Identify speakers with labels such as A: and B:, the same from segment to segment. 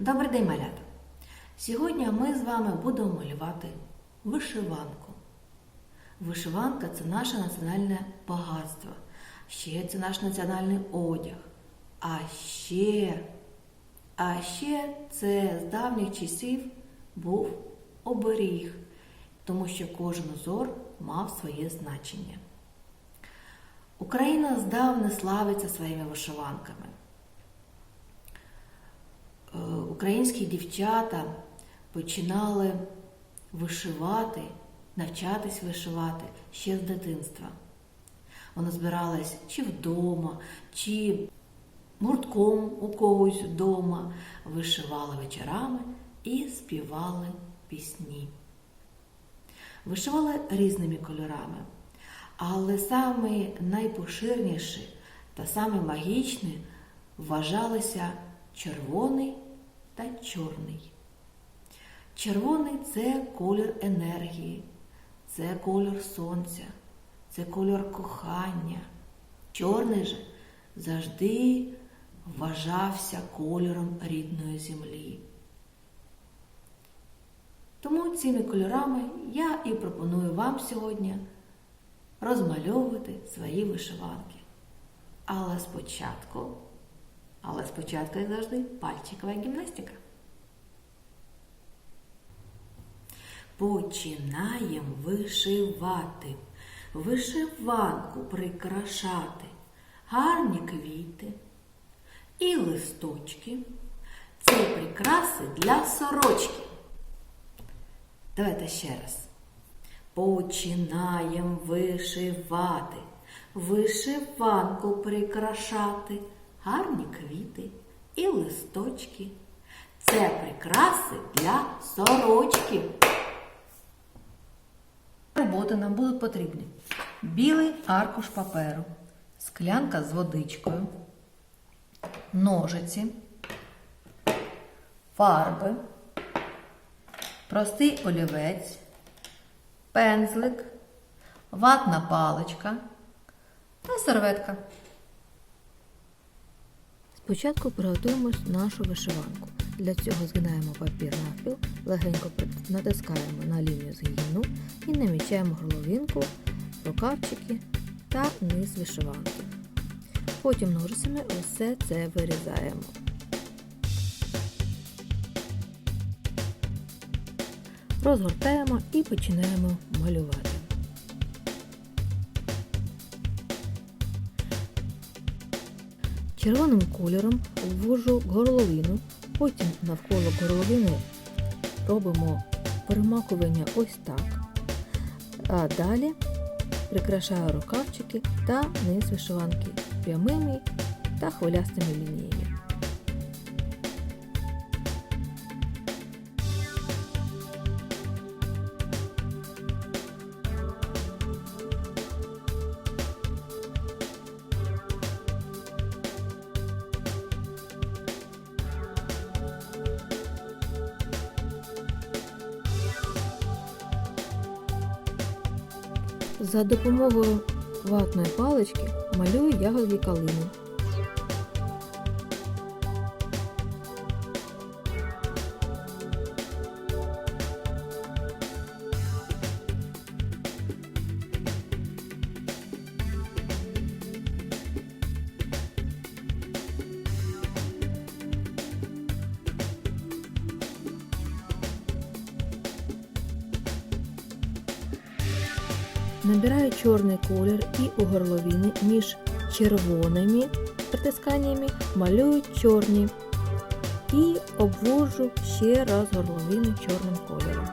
A: Добрий день, малята! Сьогодні ми з вами будемо малювати вишиванку. Вишиванка це наше національне багатство. Ще це наш національний одяг. А ще, а ще це з давніх часів був оберіг, тому що кожен узор мав своє значення. Україна здавна славиться своїми вишиванками. Е, Українські дівчата починали вишивати, навчатись вишивати ще з дитинства. Вони збирались чи вдома, чи гуртком у когось вдома, вишивали вечорами і співали пісні. Вишивали різними кольорами, але саме найпоширніші та саме вважалися червоний та чорний. Червоний це колір енергії, це колір сонця, це колір кохання. Чорний же завжди вважався кольором рідної землі. Тому цими кольорами я і пропоную вам сьогодні розмальовувати свої вишиванки. Але спочатку, спочатку, як завжди, пальчикова гімнастика. Починаємо вишивати, вишиванку прикрашати, гарні квіти і листочки. Це прикраси для сорочки. Давайте ще раз. Починаємо вишивати, вишиванку прикрашати, гарні квіти і листочки. Це прикраси для сорочки. Роботи нам будуть потрібні білий аркуш паперу, склянка з водичкою, ножиці, фарби, простий олівець, пензлик, ватна паличка та серветка. Спочатку приготуємо нашу вишиванку. Для цього згинаємо папір навпіл, легенько натискаємо на лінію згину і намічаємо горловинку, рукавчики та низ вишиванки. Потім ножицями усе це вирізаємо. Розгортаємо і починаємо малювати. Червоним кольором ввожу горловину, потім навколо горловини робимо перемакування ось так. А далі прикрашаю рукавчики та низ вишиванки прямими та хвилястими лініями. За допомогою ватної палички малюю ягоді калини. Набираю чорний колір і у горловини між червоними притисканнями малюю чорні і обвожу ще раз горловину чорним кольором.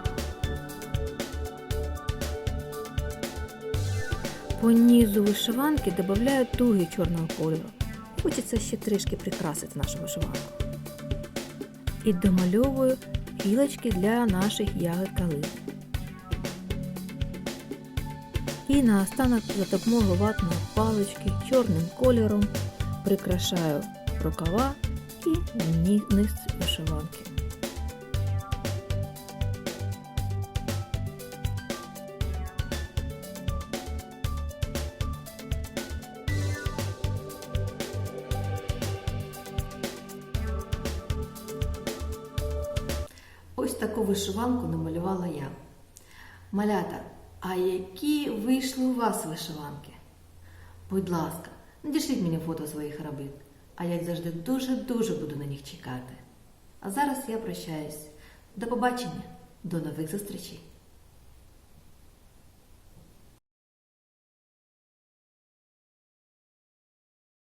A: По низу вишиванки додаю туги чорного кольору. Хочеться ще трішки прикрасити нашу вишиванку. І домальовую гілочки для наших ягод калини. І наостанок за допомогою ватної палички чорним кольором прикрашаю рукава і низ вишиванки. ось таку вишиванку намалювала я. Малята, а які вийшли у вас вишиванки? Будь ласка, надішліть мені фото своїх робіт, а як завжди дуже-дуже буду на них чекати. А зараз я прощаюсь. До побачення, до нових зустрічей!